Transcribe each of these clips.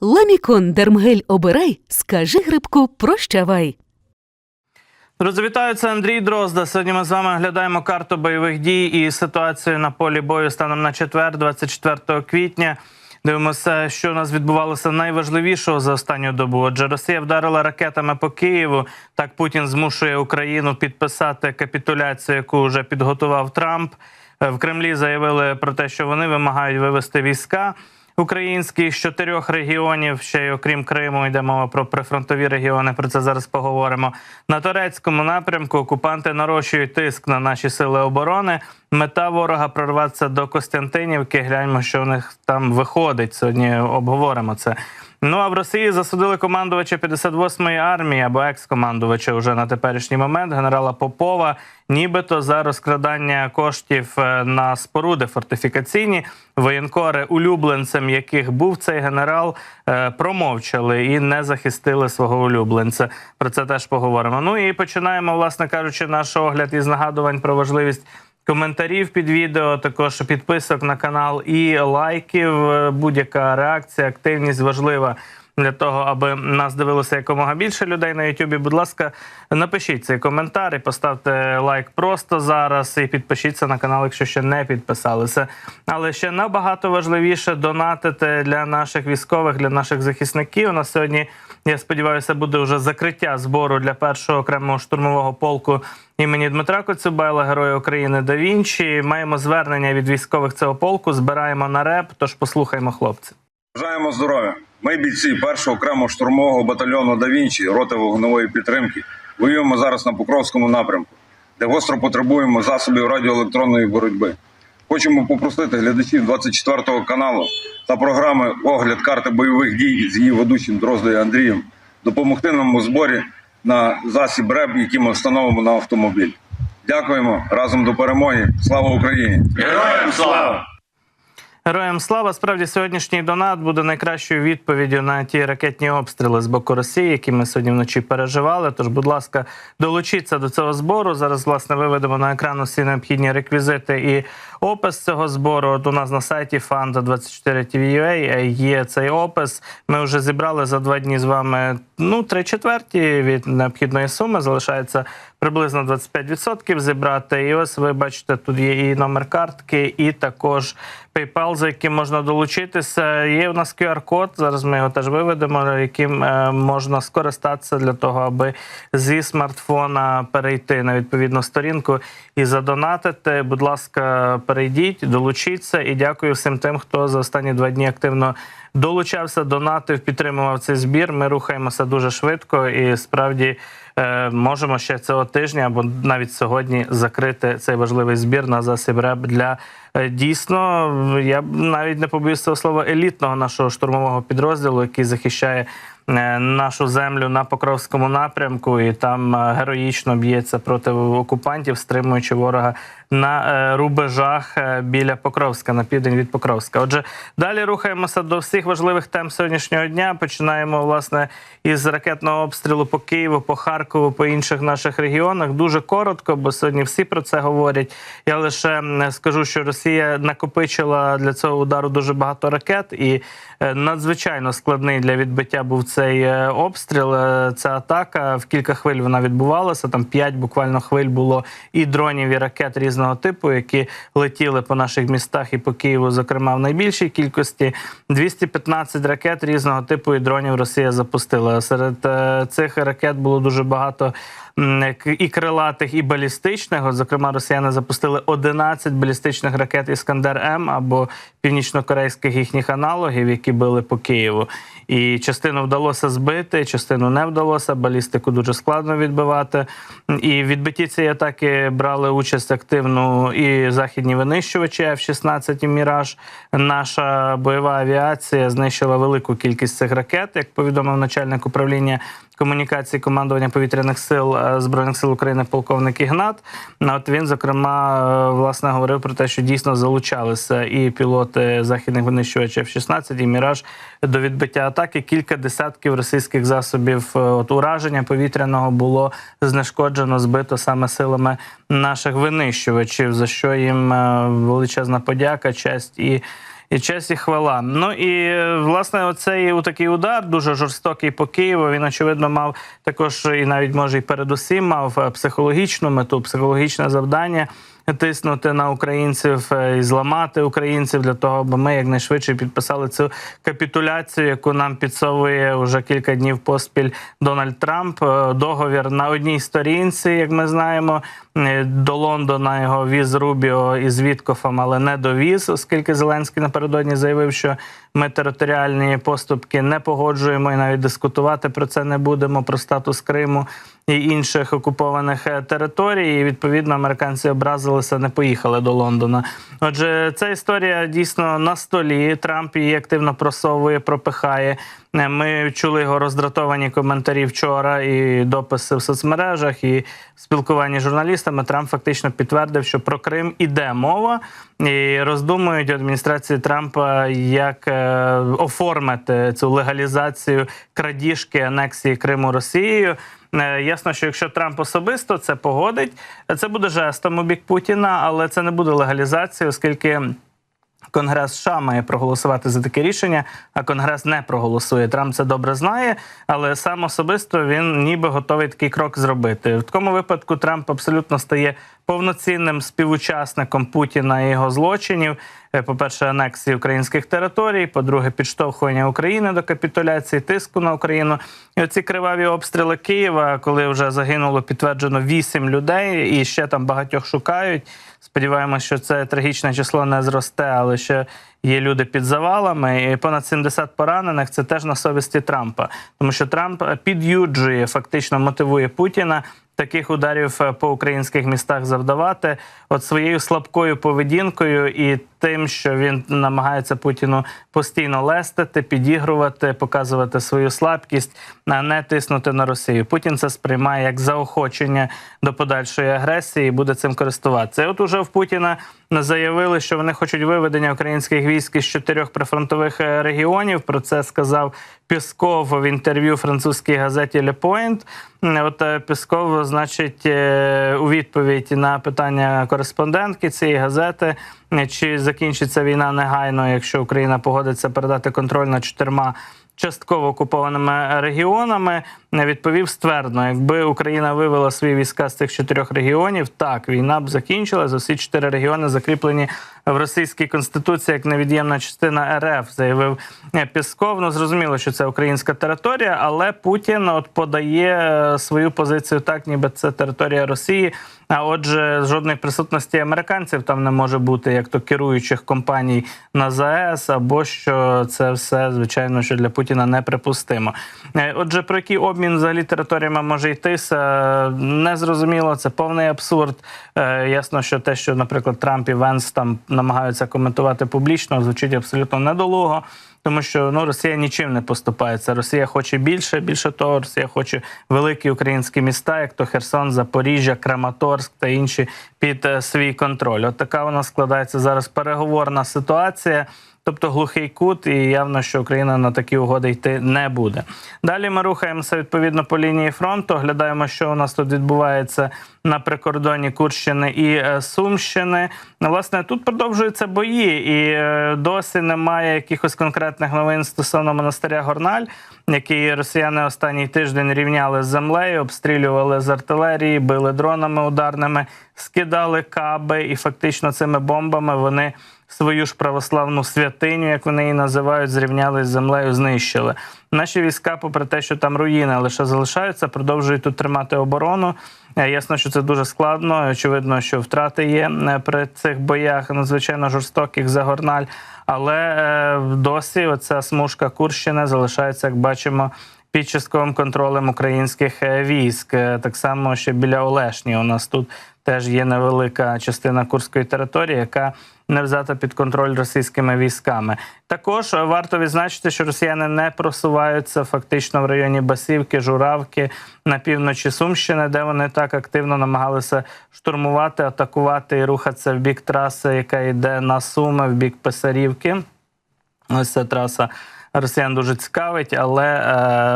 Ламікон Дермгель обирай, скажи грибку прощавай. Друзі, це Андрій Дрозда. Сьогодні ми з вами оглядаємо карту бойових дій і ситуацію на полі бою станом на четвер, 24 квітня. Дивимося, що у нас відбувалося найважливішого за останню добу. Отже, Росія вдарила ракетами по Києву. Так Путін змушує Україну підписати капітуляцію, яку вже підготував Трамп. Е, В Кремлі заявили про те, що вони вимагають вивести війська українські з чотирьох регіонів. Ще й окрім Криму йде мова про прифронтові регіони. Про це зараз поговоримо. На турецькому напрямку окупанти нарощують тиск на наші сили оборони. Мета ворога прорватися до Костянтинівки. Гляньмо, що в них там виходить. Сьогодні обговоримо це. Ну а в Росії засудили командувача 58-ї армії або екс-командувача вже на теперішній момент генерала Попова, нібито за розкрадання коштів е, на споруди фортифікаційні. Воєнкори, улюбленцем яких був цей генерал, е, промовчали і не захистили свого улюбленця. Про це теж поговоримо. Ну і починаємо, власне кажучи, наш огляд із нагадувань про важливість коментарів під відео, також підписок на канал і лайків. Е, Будь-яка реакція, активність важлива. Для того аби нас дивилося якомога більше людей на Ютубі, будь ласка, напишіть цей коментар і поставте лайк просто зараз. І підпишіться на канал, якщо ще не підписалися. Але ще набагато важливіше донатити для наших військових, для наших захисників. У нас сьогодні, я сподіваюся, буде вже закриття збору для першого окремого штурмового полку імені Дмитра Коцюбайла, Героя України да Вінчі. Маємо звернення від військових цього полку. Збираємо на реп. Тож послухаймо хлопців. Бажаємо здоров'я. Ми бійці першого окремого штурмового батальйону Да Вінчі, роти вогневої підтримки. Воюємо зараз на Покровському напрямку, де гостро потребуємо засобів радіоелектронної боротьби. Хочемо попросити глядачів 24-го каналу та програми Огляд карти бойових дій з її ведучим Дроздою Андрієм допомогти нам у зборі на засіб РЕБ, який ми встановимо на автомобіль. Дякуємо разом до перемоги. Слава Україні! Героям слава! Героям слава! Справді сьогоднішній донат буде найкращою відповіддю на ті ракетні обстріли з боку Росії, які ми сьогодні вночі переживали. Тож, будь ласка, долучіться до цього збору. Зараз власне виведемо на екран усі необхідні реквізити і опис цього збору. От у нас на сайті Fanda 24 TV.ua є цей опис. Ми вже зібрали за два дні з вами ну три четверті від необхідної суми. Залишається приблизно 25% зібрати. І ось ви бачите, тут є і номер картки, і також PayPal, за яким можна долучитися. Є у нас QR-код. Зараз ми його теж виведемо, яким е, можна скористатися для того, аби зі смартфона перейти на відповідну сторінку і задонатити. Будь ласка, перейдіть, долучіться. І дякую всім тим, хто за останні два дні активно долучався, донатив, підтримував цей збір. Ми рухаємося дуже швидко і справді. е, Можемо ще цього тижня або навіть сьогодні закрити цей важливий збір на засіб РЕБ для е, дійсно, я б навіть не побоюсь цього слова елітного нашого штурмового підрозділу, який захищає е, нашу землю на Покровському напрямку, і там е, героїчно б'ється проти окупантів, стримуючи ворога на е, рубежах е, біля Покровська, на південь від Покровська. Отже, далі рухаємося до всіх важливих тем сьогоднішнього дня. Починаємо власне із ракетного обстрілу по Києву, по Харкову, по інших наших регіонах. Дуже коротко, бо сьогодні всі про це говорять. Я лише скажу, що Росія накопичила для цього удару дуже багато ракет, і е, надзвичайно складний для відбиття був цей обстріл. Ця атака в кілька хвиль вона відбувалася. Там п'ять буквально хвиль було і дронів, і ракет різного типу, які летіли по наших містах і по Києву, зокрема в найбільшій кількості. 215 ракет різного типу і дронів Росія запустила. Серед е, цих ракет було дуже багато і крилатих, і балістичних. От, зокрема, росіяни запустили 11 балістичних ракет Іскандер М або північно-корейських їхніх аналогів, які били по Києву. І частину вдалося збити, частину не вдалося. Балістику дуже складно відбивати. І в відбитті цієї атаки брали участь активно і західні винищувачі F-16 і Міраж. Наша бойова авіація знищила велику кількість цих ракет, як повідомив начальник управління комунікації командування повітряних сил е, збройних сил України полковник Ігнат. Ну, От він зокрема е, власне говорив про те, що дійсно залучалися і пілоти західних винищувачів F-16, і Міраж до відбиття атаки. Кілька десятків російських засобів е, от ураження повітряного було знешкоджено, збито саме силами наших винищувачів, за що їм величезна подяка, честь і. І честь і хвала. Ну і е, власне, оцей такий удар дуже жорстокий по Києву. Він очевидно мав також і навіть може і передусім мав е, психологічну мету, психологічне завдання. Тиснути на українців е, і зламати українців для того, аби ми якнайшвидше підписали цю капітуляцію, яку нам підсовує вже кілька днів поспіль Дональд Трамп. Е, Договір на одній сторінці, як ми знаємо, е, до Лондона його віз Рубіо із Віткофом, але не довіз, оскільки Зеленський напередодні заявив, що ми територіальні поступки не погоджуємо і навіть дискутувати про це не будемо. Про статус Криму і інших окупованих територій. І відповідно американці образилися, не поїхали до Лондона. Отже, ця історія дійсно на столі. Трамп її активно просовує, пропихає. Е, Ми чули його роздратовані коментарі вчора і дописи в соцмережах, і в спілкуванні з журналістами. Трамп фактично підтвердив, що про Крим іде мова, і роздумують адміністрації Трампа, як е, оформити цю легалізацію крадіжки анексії Криму Росією. Е, Ясно, що якщо Трамп особисто це погодить, це буде жестом у бік Путіна, але це не буде легалізацією, оскільки. Конгрес США має проголосувати за таке рішення, а Конгрес не проголосує. Трамп це добре знає, але сам особисто він ніби готовий такий крок зробити. В такому випадку Трамп абсолютно стає повноцінним співучасником Путіна і його злочинів. Е, По-перше, анексії українських територій, по-друге, підштовхування України до капітуляції, тиску на Україну. І оці криваві обстріли Києва, коли вже загинуло підтверджено вісім людей, і ще там багатьох шукають. Сподіваємося, що це трагічне число не зросте, але ще є люди під завалами. І понад 70 поранених це теж на совісті Трампа, тому що Трамп під'юджує, фактично мотивує Путіна. Таких ударів е, по українських містах завдавати, от своєю слабкою поведінкою і тим, що він намагається Путіну постійно лестити, підігрувати, показувати свою слабкість, а не тиснути на Росію. Путін це сприймає як заохочення до подальшої агресії і буде цим користуватися. От уже в Путіна заявили, що вони хочуть виведення українських військ із чотирьох прифронтових е, регіонів. Про це сказав Пісков в інтерв'ю французькій газеті Le Point. От е, Пісков, значить, е, у відповідь на питання кореспондентки цієї газети, е, чи закінчиться війна негайно, якщо Україна погодиться передати контроль над чотирма частково окупованими регіонами, не відповів ствердно, якби Україна вивела свої війська з цих чотирьох регіонів, так війна б закінчилась. Усі чотири регіони закріплені в російській конституції як невід'ємна частина РФ, заявив е, Пісков. Ну зрозуміло, що це українська територія, але Путін от подає е, свою позицію так, ніби це територія Росії. А отже, жодної присутності американців там не може бути, як то керуючих компаній на ЗАЕС, або що це все звичайно, що для Путіна неприпустимо. Е, Отже, про який обмін взагалі територіями може йтися, не зрозуміло. Це повний абсурд. Е, Ясно, що те, що, наприклад, Трамп і Венс там намагаються коментувати публічно, звучить абсолютно недолуго. Тому що ну Росія нічим не поступається. Росія хоче більше. Більше того, Росія хоче великі українські міста, як то Херсон, Запоріжжя, Краматорськ та інші під е, свій контроль. От така вона складається зараз переговорна ситуація. Тобто глухий кут, і явно, що Україна на такі угоди йти не буде. Далі ми рухаємося відповідно по лінії фронту. Глядаємо, що у нас тут відбувається на прикордоні Курщини і е, Сумщини. Власне, тут продовжуються бої, і е, досі немає якихось конкретних новин стосовно монастиря Горналь, який росіяни останній тиждень рівняли з землею, обстрілювали з артилерії, били дронами ударними, скидали каби, і фактично цими бомбами вони свою ж православну святиню, як вони її називають, зрівняли з землею, знищили. Наші війська, попри те, що там руїни лише залишаються, продовжують тут тримати оборону. Е, Ясно, що це дуже складно. Очевидно, що втрати є е, при цих боях надзвичайно жорстоких за горналь. Але е, досі оця смужка Курщини залишається, як бачимо, під частковим контролем українських військ. Так само ще біля Олешні. У нас тут теж є невелика частина курської території, яка не взята під контроль російськими військами. Також варто відзначити, що росіяни не просуваються фактично в районі Басівки, Журавки на півночі Сумщини, де вони так активно намагалися штурмувати, атакувати і рухатися в бік траси, яка йде на Суми, в бік Писарівки. Ось ця траса росіян дуже цікавить, але, е,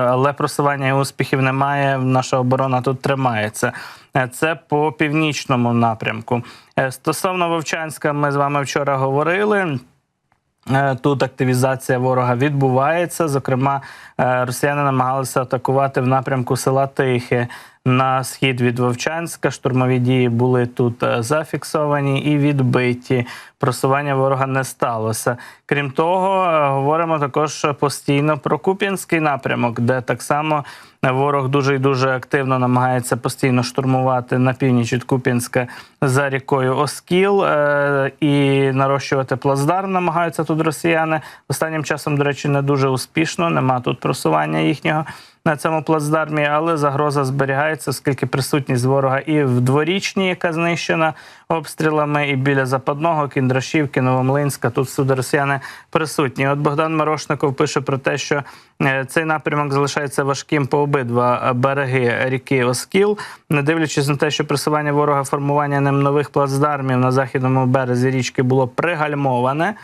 але просування і успіхів немає. Наша оборона тут тримається. Е, Це по північному напрямку. Е, Стосовно Вовчанська, ми з вами вчора говорили. Тут активізація ворога відбувається. Зокрема, росіяни намагалися атакувати в напрямку села Тихе на схід від Вовчанська. Штурмові дії були тут е, зафіксовані і відбиті. Просування ворога не сталося. Крім того, е, говоримо також постійно про Куп'янський напрямок, де так само ворог дуже і дуже активно намагається постійно штурмувати на північ від Куп'янська за рікою Оскіл е, і нарощувати плацдарм намагаються тут росіяни. Останнім часом, до речі, не дуже успішно. Нема тут просування їхнього на цьому плацдармі, але загроза зберігається, оскільки присутність ворога і в дворічній, яка знищена обстрілами, і біля Западного, Кіндрашівки, Новомлинська. Тут всюди росіяни присутні. От Богдан Морошников пише про те, що е, цей напрямок залишається важким по обидва береги ріки Оскіл, не дивлячись на те, що пресування ворога формування ним нових плацдармів на західному березі річки було пригальмоване.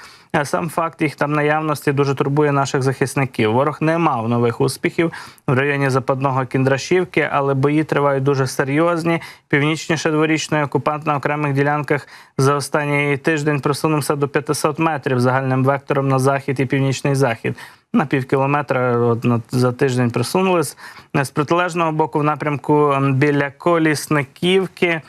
Сам факт їх там наявності дуже турбує наших захисників. Ворог не мав нових успіхів в районі Западного Кіндрашівки, але бої тривають дуже серйозні. Північніше дворічний окупант на окремих ділянках за останній тиждень просунувся до 500 метрів загальним вектором на захід і північний захід. На пів кілометра от, за тиждень просунулись. Е, З протилежного боку, в напрямку біля Колісниківки.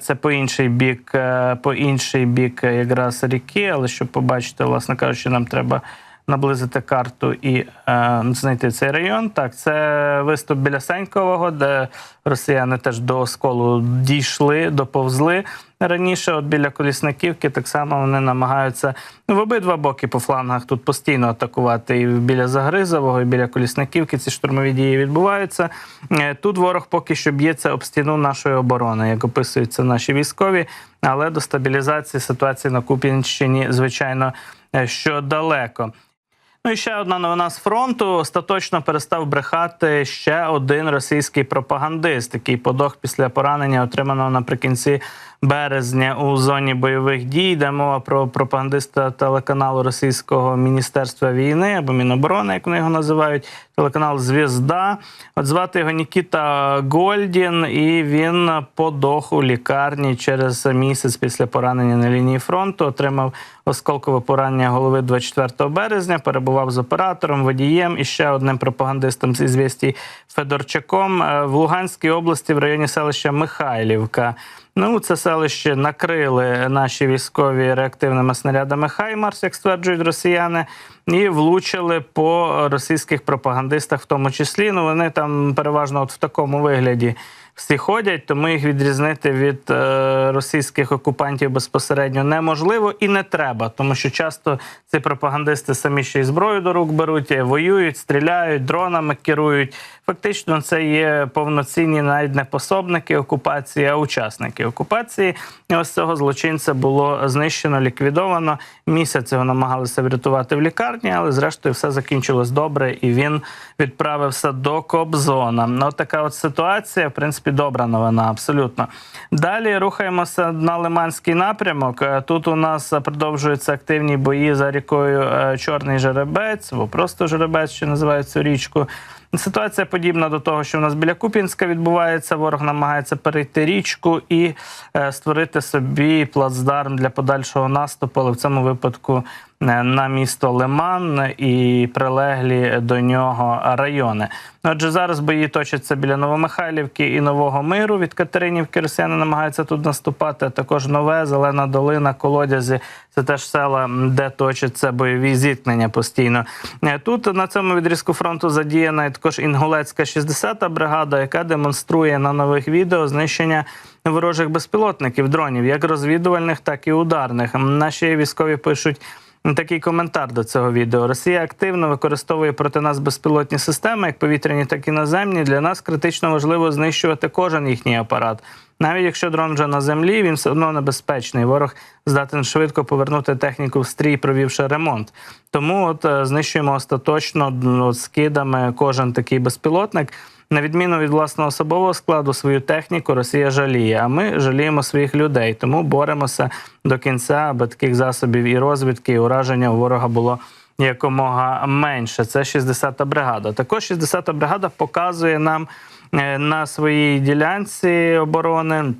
Це по інший бік, е, по інший бік якраз ріки. Але щоб побачити, власне кажучи, нам треба наблизити карту і е, знайти цей район. Так, це виступ біля Сенькового, де росіяни теж до осколу дійшли, доповзли раніше. От біля Колісниківки так само вони намагаються ну, в обидва боки по флангах тут постійно атакувати. І біля Загризового, і біля Колісниківки ці штурмові дії відбуваються. Е, Тут ворог поки що б'ється об стіну нашої оборони, як описуються наші військові. Але до стабілізації ситуації на Куп'янщині, звичайно, е, що далеко. Ну і ще одна новина з фронту. Остаточно перестав брехати ще один російський пропагандист, який подох після поранення, отриманого наприкінці березня у зоні бойових дій. Йде мова про пропагандиста телеканалу Російського міністерства війни або Міноборони, як вони його називають. Телеканал Звізда. От звати його Нікіта Гольдін, і він подох у лікарні через місяць після поранення на лінії фронту. Отримав осколкове поранення голови 24 березня. Перебував з оператором, водієм і ще одним пропагандистом з ізвісті Федорчаком е, в Луганській області в районі селища Михайлівка. Ну, це селище накрили наші військові реактивними снарядами Хаймарс, як стверджують росіяни, і влучили по російських пропагандистах, в тому числі. Ну вони там переважно от в такому вигляді всі ходять, тому їх відрізнити від е, російських окупантів безпосередньо неможливо і не треба, тому що часто ці пропагандисти самі ще й зброю до рук беруть, е, воюють, стріляють, дронами керують. Фактично, це є повноцінні навіть не пособники окупації, а учасники окупації. Ось цього злочинця було знищено, ліквідовано. Місяць його намагалися врятувати в лікарні, але зрештою все закінчилось добре, і він відправився до Кобзона. Ну, така от ситуація, в принципі, добра новина, абсолютно. Далі рухаємося на Лиманський напрямок. Е, Тут у нас продовжуються активні бої за рікою е, Чорний Жеребець, або просто Жеребець, що називає цю річку. Ситуація подібна до того, що в нас біля Купінська відбувається. Ворог намагається перейти річку і е, створити собі плацдарм для подальшого наступу, але в цьому випадку на місто Лиман і прилеглі до нього райони. Отже, зараз бої точаться біля Новомихайлівки і Нового Миру. Від Катеринівки росіяни намагаються тут наступати. Також нове Зелена Долина, Колодязі. Це теж села, де точаться бойові зіткнення постійно. Е, Тут на цьому відрізку фронту задіяна також Інгулецька 60-та бригада, яка демонструє на нових відео знищення ворожих безпілотників, дронів, як розвідувальних, так і ударних. Наші військові пишуть. Такий коментар до цього відео. Росія активно використовує проти нас безпілотні системи, як повітряні, так і наземні. Для нас критично важливо знищувати кожен їхній апарат. Навіть якщо дрон вже на землі, він все одно небезпечний. Ворог здатен швидко повернути техніку в стрій, провівши ремонт. Тому от е, знищуємо остаточно ну, от, скидами кожен такий безпілотник. На відміну від власного особового складу, свою техніку Росія жаліє. А ми жаліємо своїх людей. Тому боремося до кінця, аби таких засобів і розвідки, і ураження у ворога було якомога менше. Це 60-та бригада. Також 60-та бригада показує нам е, на своїй ділянці оборони.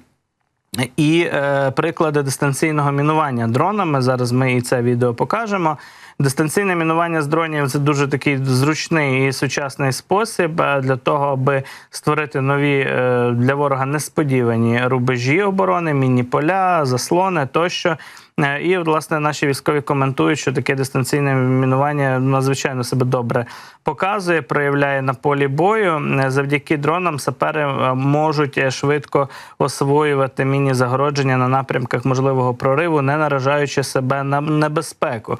І е, приклади дистанційного мінування дронами. Зараз ми і це відео покажемо. Дистанційне мінування з дронів це дуже такий зручний і сучасний спосіб е, для того, аби створити нові е, для ворога несподівані рубежі оборони, міні поля, заслони тощо. Е, І власне наші військові коментують, що таке дистанційне мінування надзвичайно себе добре показує, проявляє на полі бою. Е, Завдяки дронам сапери е, можуть швидко освоювати міні-загородження на напрямках можливого прориву, не наражаючи себе на небезпеку.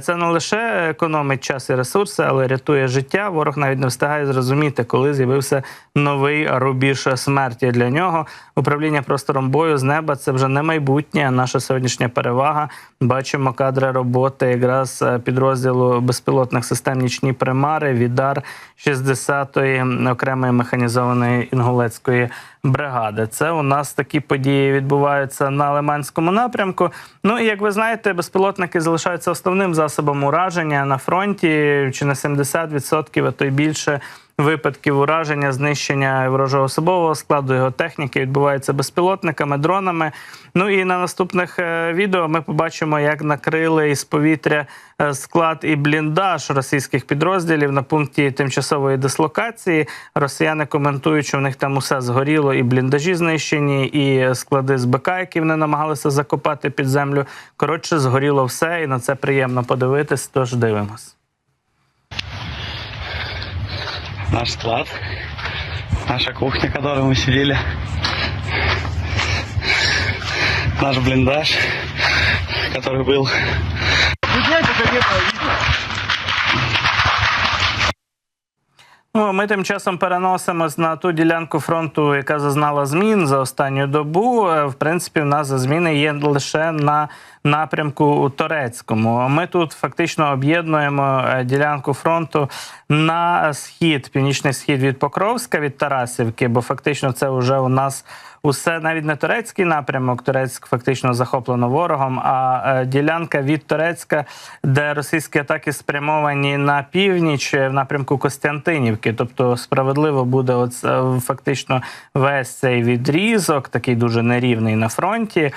Це не лише економить час і ресурси, але рятує життя. Ворог навіть не встигає зрозуміти, коли з'явився новий рубіж смерті для нього. Управління простором бою з неба це вже не майбутнє, а наша сьогоднішня перевага. Бачимо кадри роботи якраз е, підрозділу безпілотних систем нічні примари Відар 60-ї окремої механізованої інгулецької бригади. Це у нас такі події відбуваються на Лиманському напрямку. Ну і як ви знаєте, безпілотники залишаються основним засобом ураження на фронті чи на 70%, а то й більше. Випадків ураження, знищення ворожого особового складу його техніки відбуваються безпілотниками, дронами. Ну і на наступних е, відео ми побачимо, як накрили із повітря е, склад і бліндаж російських підрозділів на пункті тимчасової дислокації. Росіяни коментують, що в них там усе згоріло, і бліндажі знищені, і склади з БК, які вони намагалися закопати під землю. Коротше, згоріло все, і на це приємно подивитись. Тож дивимось. Наш склад, наша кухня, в которой мы сидели, наш блиндаж, который был. Ну, ми тим часом переносимось на ту ділянку фронту, яка зазнала змін за останню добу. Е, В принципі, в нас зміни є лише на напрямку Торецькому. Ми тут фактично об'єднуємо е, ділянку фронту на схід, північний схід від Покровська, від Тарасівки, бо фактично це вже у нас. Усе навіть не турецький напрямок, Турецьк фактично захоплено ворогом. А е, ділянка від Турецька, де російські атаки спрямовані на північ е, в напрямку Костянтинівки. Тобто справедливо буде от, е, фактично весь цей відрізок, такий дуже нерівний на фронті,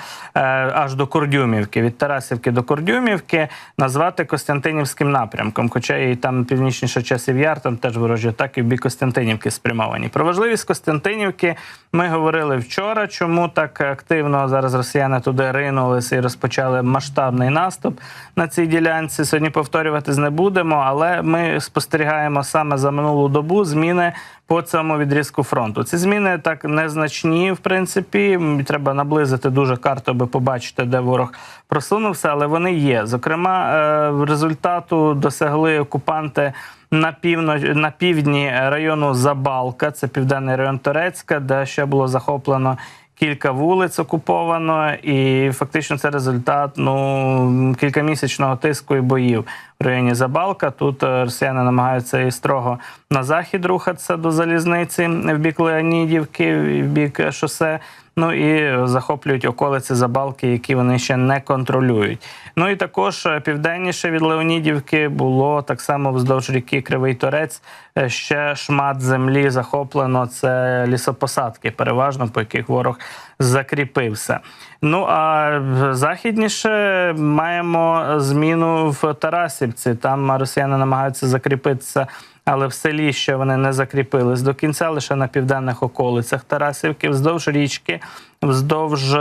аж до Курдюмівки, від Тарасівки до Курдюмівки, назвати Костянтинівським напрямком. Хоча і там північніше часів яр, там теж ворожі атаки в бік Костянтинівки спрямовані. Про важливість Костянтинівки ми говорили вчора. Чому так активно зараз росіяни туди ринулися і розпочали масштабний наступ на цій ділянці? Сьогодні повторюватись не будемо, але ми спостерігаємо саме за минулу добу зміни по цьому відрізку фронту. Ці зміни так незначні, в принципі. Треба наблизити дуже карту, аби побачити, де ворог просунувся, але вони є. Зокрема, е, результату досягли окупанти на півно на півдні району Забалка, це південний район Турецька, де ще було захоплено. Кілька вулиць окуповано, і фактично це результат ну кількамісячного тиску і боїв в районі Забалка. Тут е, росіяни намагаються і строго на захід рухатися до залізниці в бік Леонідівки, в бік е, шосе. Ну і захоплюють околиці Забалки, які вони ще не контролюють. Ну і також е, південніше від Леонідівки було так само вздовж ріки Кривий Торець. е, Ще шмат землі захоплено. Це лісопосадки, переважно по яких ворог закріпився. Ну а західніше маємо зміну в Тарасівці. Там росіяни намагаються закріпитися. Але в селі ще вони не закріпились до кінця, лише на південних околицях Тарасівки, вздовж річки, вздовж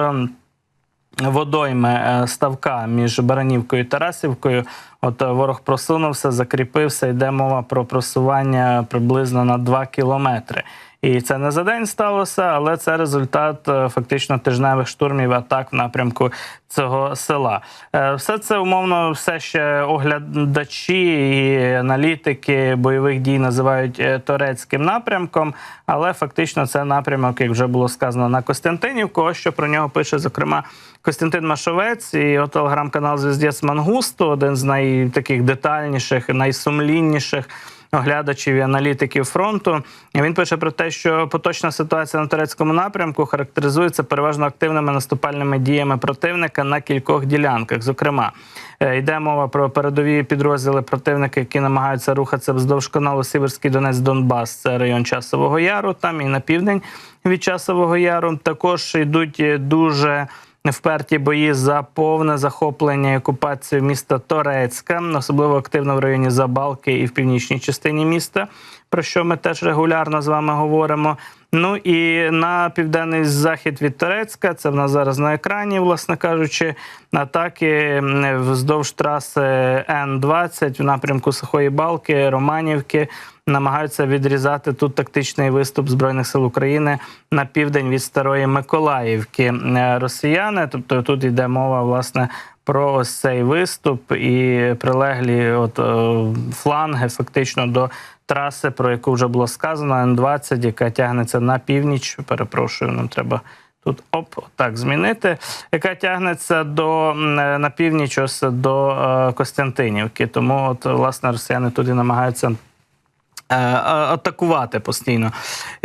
водойми е, ставка між Баранівкою і Тарасівкою. От е, ворог просунувся, закріпився. Йде мова про просування приблизно на 2 кілометри. І це не за день сталося, але це результат е, фактично тижневих штурмів атак в напрямку цього села. Е, Все це умовно все ще оглядачі і аналітики бойових дій називають е, турецьким напрямком, але фактично це напрямок, як вже було сказано, на Костянтинівку. Ось що про нього пише зокрема Костянтин Машовець і його телеграм-канал Звіздець Мангусту, один з найтаких детальніших, найсумлінніших оглядачів і аналітиків фронту. Він пише про те, що поточна ситуація на турецькому напрямку характеризується переважно активними наступальними діями противника на кількох ділянках. Зокрема, е, йде мова про передові підрозділи противника, які намагаються рухатися вздовж каналу Сіверський Донець Донбас. Це район Часового Яру, там і на південь від Часового Яру. Також йдуть е, дуже вперті бої за повне захоплення і окупацію міста Торецька, особливо активно в районі Забалки і в північній частині міста, про що ми теж регулярно з вами говоримо. Ну і на південний захід від Торецька, це в нас зараз на екрані, власне кажучи, атаки вздовж траси Н-20 в напрямку Сухої Балки, Романівки. Намагаються відрізати тут тактичний виступ збройних сил України на південь від старої Миколаївки. Е, Росіяни, тобто тут йде мова власне про ось цей виступ і прилеглі от е, фланги, фактично до траси, про яку вже було сказано, Н-20, яка тягнеться на північ. Перепрошую, нам треба. Тут оп, так змінити, яка тягнеться до е, на північ ось до е, Костянтинівки. Тому от власне росіяни туди намагаються атакувати постійно.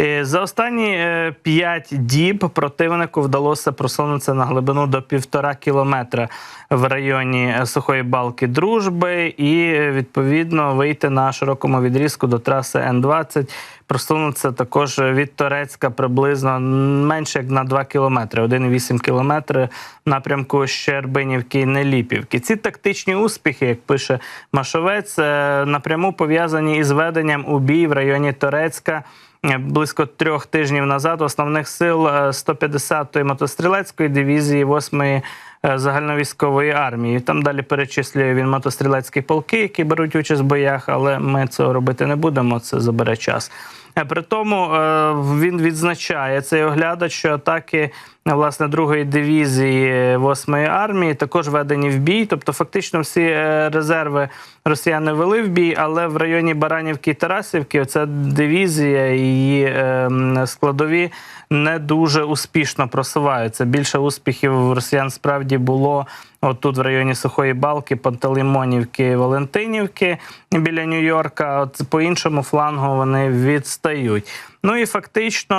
Е, За останні е, п'ять діб противнику вдалося просунутися на глибину до півтора кілометра в районі е, Сухої Балки Дружби і е, відповідно вийти на широкому відрізку до траси Н-20. Просунутися також від Торецька приблизно менше як на 2 кілометри, 1,8 кілометри в напрямку Щербинівки і Неліпівки. Ці тактичні успіхи, як пише Машовець, е, напряму пов'язані із веденням у бій в районі Торецька. е, Близько трьох тижнів назад основних сил е, 150-ї мотострілецької дивізії 8-ї е, загальновійськової армії. Там далі перечислює він мотострілецькі полки, які беруть участь в боях, але ми цього робити не будемо. Це забере час. При тому е, він відзначає цей оглядач, що атаки власне другої дивізії 8-ї армії також ведені в бій. Тобто, фактично, всі е, резерви росіяни вели в бій, але в районі Баранівки і Тарасівки оця дивізія її е, складові не дуже успішно просуваються. Більше успіхів росіян справді було отут в районі Сухої Балки, Пантелеймонівки, Валентинівки біля Нью-Йорка. От по іншому флангу вони відстають. Ну і фактично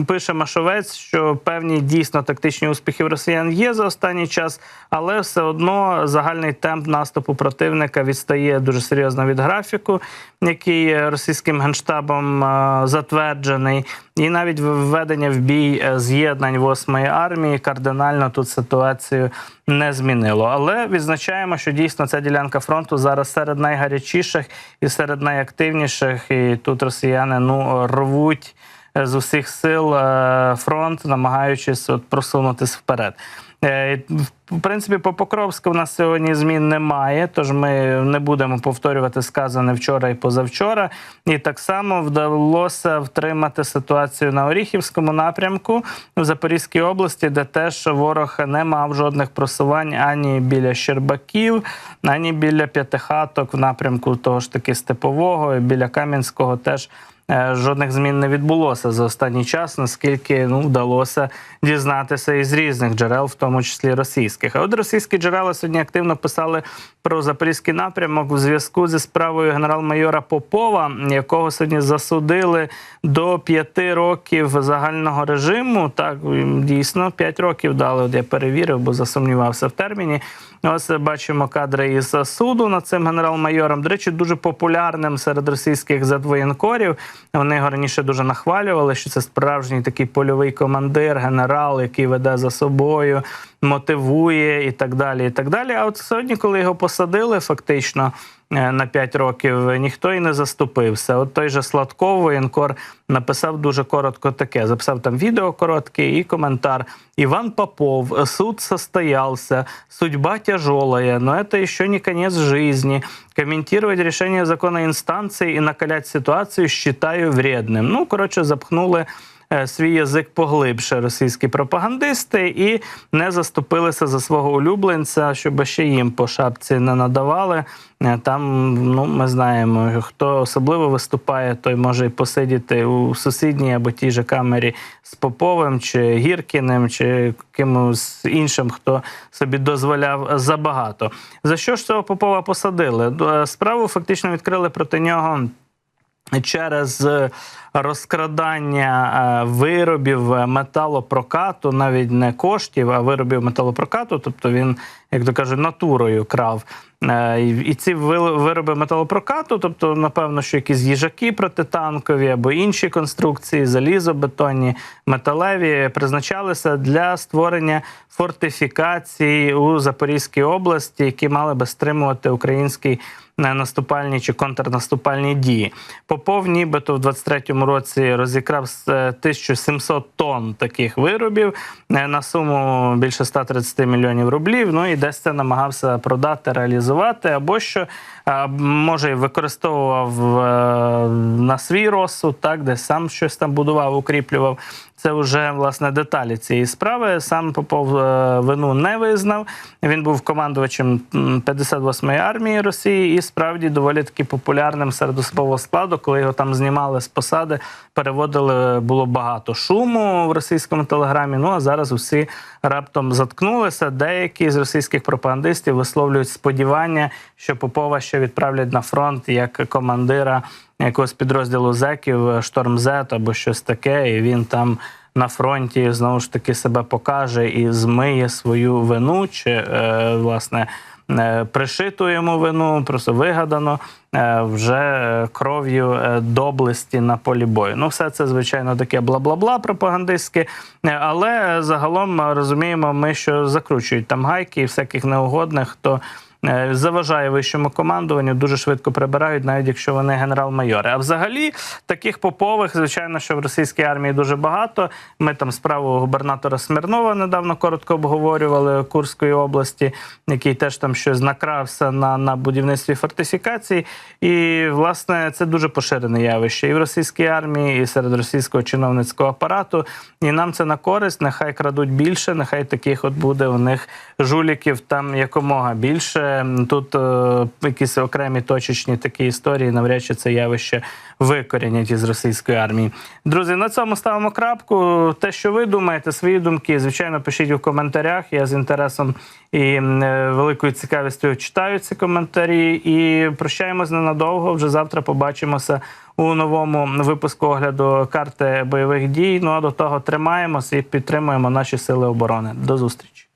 е, пише Машовець, що певні дійсно тактичні успіхи в росіян є за останній час, але все одно загальний темп наступу противника відстає дуже серйозно від графіку, який російським генштабом е, затверджений. І навіть введення в бій е, з'єднань 8-ї армії кардинально тут ситуацію не змінило. Але відзначаємо, що дійсно ця ділянка фронту зараз серед найгарячіших і серед найактивніших. І тут росіяни ну рвуть е, з усіх сил е, фронт, намагаючись от просунутись вперед. Е, В принципі, по Покровську в нас сьогодні змін немає, тож ми не будемо повторювати сказане вчора і позавчора. І так само вдалося втримати ситуацію на Оріхівському напрямку в Запорізькій області, де теж ворог не мав жодних просувань ані біля Щербаків, ані біля п'ятихаток в напрямку того ж таки Степового, і біля Кам'янського теж. Е, Жодних змін не відбулося за останній час, наскільки ну вдалося дізнатися із різних джерел, в тому числі російських. А от російські джерела сьогодні активно писали про запорізький напрямок у зв'язку зі справою генерал-майора Попова, якого сьогодні засудили до п'яти років загального режиму. Так дійсно п'ять років дали. От я перевірив, бо засумнівався в терміні. Ось бачимо кадри із суду над цим генерал-майором. До речі, дуже популярним серед російських задвоєнкорів. Вони його раніше дуже нахвалювали, що це справжній такий польовий командир, генерал, який веде за собою, мотивує і так далі. І так далі. А от сьогодні, коли його посадили, фактично. е, На 5 років ніхто і не заступився. От той же Сладков, воєнкор, написав дуже коротко таке. Записав там відео коротке і коментар. Иван Попов, суд состоялся, судьба тяжелая, но это еще не конец жизни. Комментировать решение законной инстанции и накалять ситуацию считаю вредным. Ну, коротше, запхнули свій язик поглибше російські пропагандисти і не заступилися за свого улюбленця, щоб ще їм по шапці не надавали. Е, Там, ну ми знаємо, хто особливо виступає, той може і посидіти у сусідній або тій же камері з Поповим чи Гіркіним, чи кимось іншим, хто собі дозволяв забагато. За що ж цього Попова посадили? Справу фактично відкрили проти нього. Через е, розкрадання е, виробів е, металопрокату, навіть не коштів, а виробів металопрокату. Тобто він, як то кажуть, натурою крав. І ці вироби металопрокату, тобто, напевно, що якісь їжаки протитанкові або інші конструкції, залізобетонні, металеві, призначалися для створення фортифікацій у Запорізькій області, які мали би стримувати український наступальні чи контрнаступальні дії. Попов, нібито в 23-му році розікрав з, е, 1700 тонн таких виробів е, на суму більше 130 мільйонів рублів. Ну і десь це намагався продати, реалізувати, або що може використовував е, на свій розсуд, так десь сам щось там будував, укріплював. Це вже власне деталі цієї справи. Сам Попов е, вину не визнав. Він був командувачем м, 58-ї армії Росії і справді доволі таки популярним серед особового складу. Коли його там знімали з посади, переводили, було багато шуму в російському телеграмі. Ну а зараз усі раптом заткнулися. Деякі з російських пропагандистів висловлюють сподівання, що Попова ще відправлять на фронт як командира якогось підрозділу зеків, Шторм Зет або щось таке, і він там. На фронті знову ж таки себе покаже і змиє свою вину, чи е, власне е, пришиту йому вину, просто вигадано е, вже е, кров'ю е, доблесті на полі бою. Ну, все це звичайно таке бла-бла-бла пропагандистське, е, але е, загалом е, розуміємо, ми що закручують там гайки і всяких неугодних, хто е, заважає вищому командуванню, дуже швидко прибирають, навіть якщо вони генерал-майори. А взагалі таких попових, звичайно, що в російській армії дуже багато. Ми там справу губернатора Смірнова недавно коротко обговорювали Курської області, який теж там щось накрався на, на будівництві фортифікацій. І власне це дуже поширене явище і в російській армії, і серед російського чиновницького апарату. І нам це на користь. Нехай крадуть більше, нехай таких от буде у них жуліків там якомога більше. Тут е, якісь окремі точечні такі історії, навряд чи це явище викорінять із російської армії. Друзі, на цьому ставимо крапку. Те, що ви думаєте, свої думки, звичайно, пишіть у коментарях. Я з інтересом і е, великою цікавістю читаю ці коментарі. І прощаємось ненадовго. Вже завтра побачимося у новому випуску огляду карти бойових дій. Ну а до того тримаємося і підтримуємо наші сили оборони. До зустрічі.